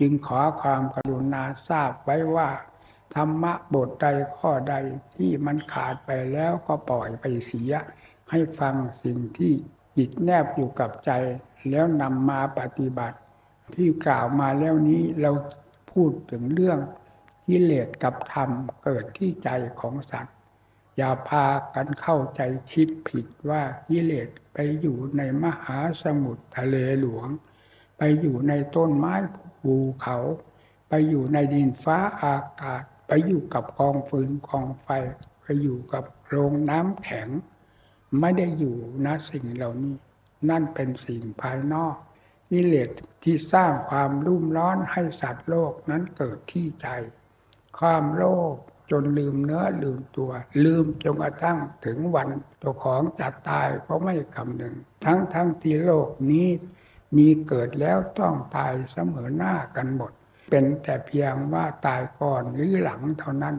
จึงขอความกรุณาทราบไว้ว่า ธรรมะบทใดข้อใดที่มันขาดไปแล้วก็ปล่อยไปเสีย ให้ฟังสิ่งที่จิตแนบอยู่กับใจ แล้วนำมาปฏิบัติ ที่กล่าวมาแล้วนี้เราพูดถึงเรื่องกิเลสกับธรรมเกิดที่ใจของสัตว์ อย่าพากันเข้าใจคิดผิดว่ากิเลสไปอยู่ในมหาสมุทรทะเลหลวง ไปอยู่ในต้นไม้ภูเขา ไปอยู่ในดินฟ้าอากาศ ไปอยู่กับกองฟืนกองไฟ ไปอยู่กับโรงน้ำแข็ง ไม่ได้อยู่นะสิ่งเหล่านี้ นั่นเป็นสิ่งภายนอกกิเลสที่สร้างความรุ่มร้อนให้สัตว์โลกนั้นเกิดที่ใจ ความโลภจนลืมเนื้อลืมตัว ลืมจนกระทั่งถึงวันตัวของจะตายก็ไม่คำหนึ่งทั้งทั้งที่โลกนี้ มีเกิดแล้วต้องตายเสมอหน้ากันหมด เป็นแต่เพียงว่าตายก่อนหรือหลังเท่านั้น